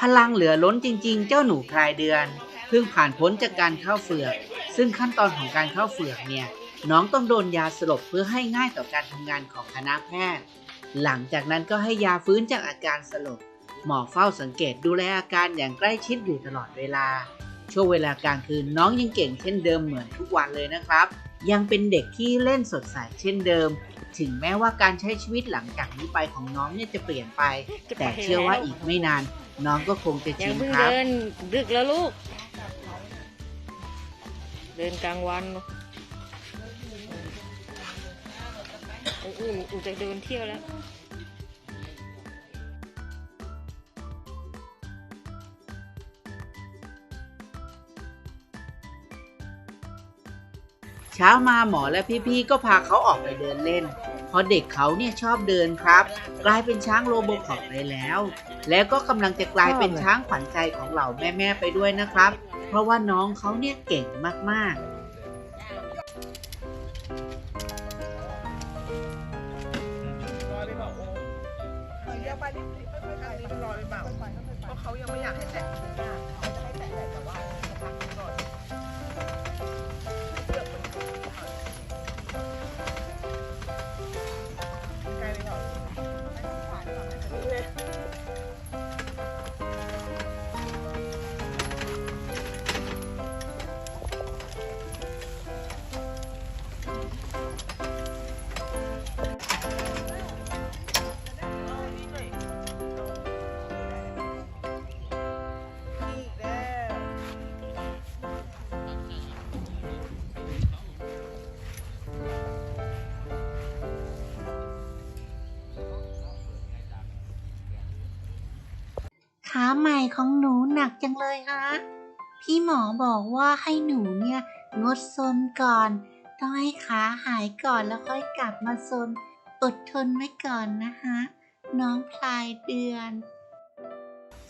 พลังเหลือล้นจริง ๆ เจ้าหนูพลายเดือนเพิ่งผ่านพ้นจากการเข้าเฝือก ซึ่งขั้นตอนของการเข้าเฝือกเนี่ยน้องต้องโดนยาสลบเพื่อให้ง่ายต่อการทำงานของคณะแพทย์ หลังจากนั้นก็ให้ยาฟื้นจากอาการสลบหมอเฝ้าสังเกตดูแลอาการอย่างใกล้ชิดอยู่ตลอดเวลา ช่วงเวลากลางคืนน้องยังเก่งเช่นเดิมเหมือนทุกวันเลยนะครับ ยังเป็นเด็กที่เล่นสดใสเช่นเดิม ถึงแม้ว่าการใช้ชีวิตหลังจากนี้ไปของน้องเนี่ยจะเปลี่ยนไป แต่เชื่อว่าอีกไม่นาน น้องก็คงจะยัชิงนเพิ่งครับ เดินดึกแล้วลูก เดินกลางวันอ้โหอูจะเดินเที่ยวแล้ว เช้ามาหมอและพี่ๆก็พาเขาออกไปเดินเล่น เพราะเด็กเขาเนี่ยชอบเดินครับ กลายเป็นช้างโรโบคอปไปแล้ว แล้วก็กำลังจะกลายเป็นช้างขวัญใจของเหล่าแม่ๆไปด้วยนะครับ เพราะว่าน้องเขาเนี่ยเก่งมากๆเดี๋ยวไปนิดนึงค่อยๆทางนี้มันรอหรือเปล่าเพราะเขายังไม่อยากให้แตะเขาจะให้แตะ ขาใหม่ของหนูหนักจังเลยฮะ พี่หมอบอกว่าให้หนูเนี่ยงดซนก่อน ต้องให้ขาหายก่อนแล้วค่อยกลับมาซน อดทนไว้ก่อนนะฮะน้องพลายเดือน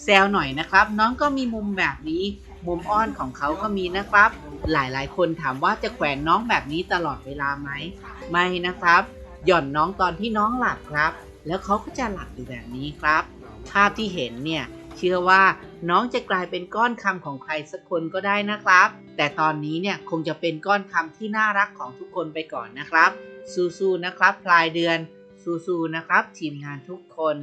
แซวหน่อยนะครับ น้องก็มีมุมแบบนี้ มุมอ้อนของเขาก็มีนะครับ หลายๆ คนถามว่าจะแขวนน้องแบบนี้ตลอดเวลาไหมไม่นะครับ หย่อนน้องตอนที่น้องหลับครับ แล้วเขาก็จะหลับอยู่แบบนี้ครับ ภาพที่เห็นเนี่ย เชื่อว่าน้องจะกลายเป็นก้อนคำของใครสักคนก็ได้นะครับ แต่ตอนนี้เนี่ยคงจะเป็นก้อนคำที่น่ารักของทุกคนไปก่อนนะครับ สู้ๆนะครับ ปลายเดือน สู้ๆนะครับ ทีมงานทุกคน